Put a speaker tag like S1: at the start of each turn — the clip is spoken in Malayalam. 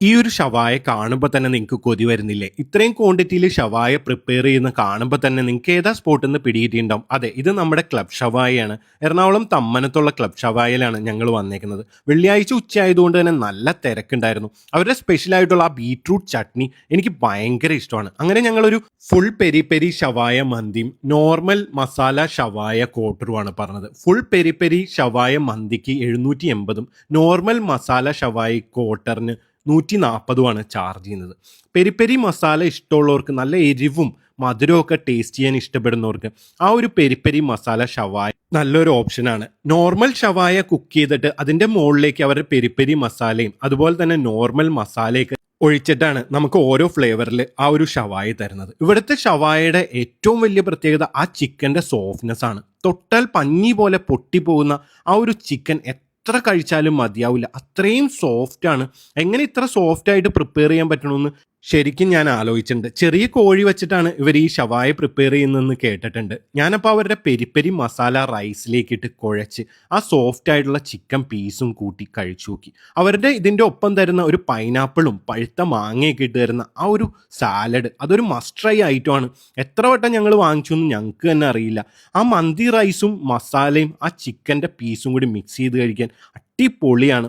S1: ഈ ഒരു ഷവായ കാണുമ്പോൾ തന്നെ നിങ്ങൾക്ക് കൊതി വരുന്നില്ലേ? ഇത്രയും ക്വാണ്ടിറ്റിയിൽ ഷവായ പ്രിപ്പയർ ചെയ്യുന്ന കാണുമ്പോൾ തന്നെ നിങ്ങൾക്ക് ഏതാ സ്പോട്ടിൽ നിന്ന് പിടിയിട്ടുണ്ടാവും അതെ ഇത് നമ്മുടെ ക്ലബ് ഷവായയാണ്. എറണാകുളം തമ്മനത്തുള്ള ക്ലബ് ഷവായയിലാണ് ഞങ്ങൾ വന്നേക്കുന്നത്. വെള്ളിയാഴ്ച ഉച്ചയായതുകൊണ്ട് തന്നെ നല്ല തിരക്കുണ്ടായിരുന്നു. അവരുടെ സ്പെഷ്യലായിട്ടുള്ള ആ ബീട്രൂട്ട് ചട്നി എനിക്ക് ഭയങ്കര ഇഷ്ടമാണ്. അങ്ങനെ ഞങ്ങളൊരു ഫുൾ പെരി പെരി ഷവായ മന്തിയും നോർമൽ മസാല ഷവായ കോട്ടറുമാണ് പറഞ്ഞത്. ഫുൾ പെരി പെരി ഷവായ മന്തിക്ക് എഴുന്നൂറ്റി എൺപതും നോർമൽ മസാല ഷവായ കോട്ടറിന് നൂറ്റി നാൽപ്പതുമാണ് ചാർജ് ചെയ്യുന്നത്. പെരി പെരി മസാല ഇഷ്ടമുള്ളവർക്ക് നല്ല എരിവും മധുരമൊക്കെ ടേസ്റ്റ് ചെയ്യാൻ ഇഷ്ടപ്പെടുന്നവർക്ക് ആ ഒരു പെരി പെരി മസാല ഷവായ നല്ലൊരു ഓപ്ഷനാണ് നോർമൽ ഷവായ കുക്ക് ചെയ്തിട്ട് അതിന്റെ മുകളിലേക്ക് അവർ പെരി പെരി മസാലയും അതുപോലെ തന്നെ നോർമൽ മസാലയൊക്കെ ഒഴിച്ചിട്ടാണ് നമുക്ക് ഓരോ ഫ്ലേവറിൽ ആ ഒരു ഷവായ തരുന്നത്. ഇവിടുത്തെ ഷവായയുടെ ഏറ്റവും വലിയ പ്രത്യേകത ആ ചിക്കന്റെ സോഫ്റ്റ്നെസ് ആണ്. തൊട്ടാൽ പഞ്ഞി പോലെ പൊട്ടിപ്പോകുന്ന ആ ഒരു ചിക്കൻ എത്ര കഴിച്ചാലും മതിയാവില്ല. അത്രയും സോഫ്റ്റ് ആണ്. എങ്ങനെ ഇത്ര സോഫ്റ്റ് ആയിട്ട് പ്രിപ്പയർ ചെയ്യാൻ പറ്റണമെന്ന് ശരിക്കും ഞാൻ ആലോചിച്ചിട്ടുണ്ട്. ചെറിയ കോഴി വെച്ചിട്ടാണ് ഇവർ ഈ ഷവായ പ്രിപ്പയർ ചെയ്യുന്നതെന്ന് കേട്ടിട്ടുണ്ട്. ഞാനപ്പോൾ അവരുടെ പെരിപ്പെരി മസാല റൈസിലേക്ക് ഇട്ട് കുഴച്ച് ആ സോഫ്റ്റ് ആയിട്ടുള്ള ചിക്കൻ പീസും കൂട്ടി കഴിച്ചു നോക്കി. അവരുടെ ഇതിന്റെ ഒപ്പം തരുന്ന ഒരു പൈനാപ്പിളും പഴുത്ത മാങ്ങയൊക്കെ ഇട്ട് തരുന്ന ആ ഒരു സാലഡ് അതൊരു മസ്റ്റ് ട്രൈ ഐറ്റമാണ് എത്ര വട്ടം ഞങ്ങൾ വാങ്ങിച്ചു എന്ന് ഞങ്ങൾക്ക് തന്നെ അറിയില്ല. ആ മന്തി റൈസും മസാലയും ആ ചിക്കന്റെ പീസും കൂടി മിക്സ് ചെയ്ത് കഴിക്കാൻ അടിപൊളിയാണ്.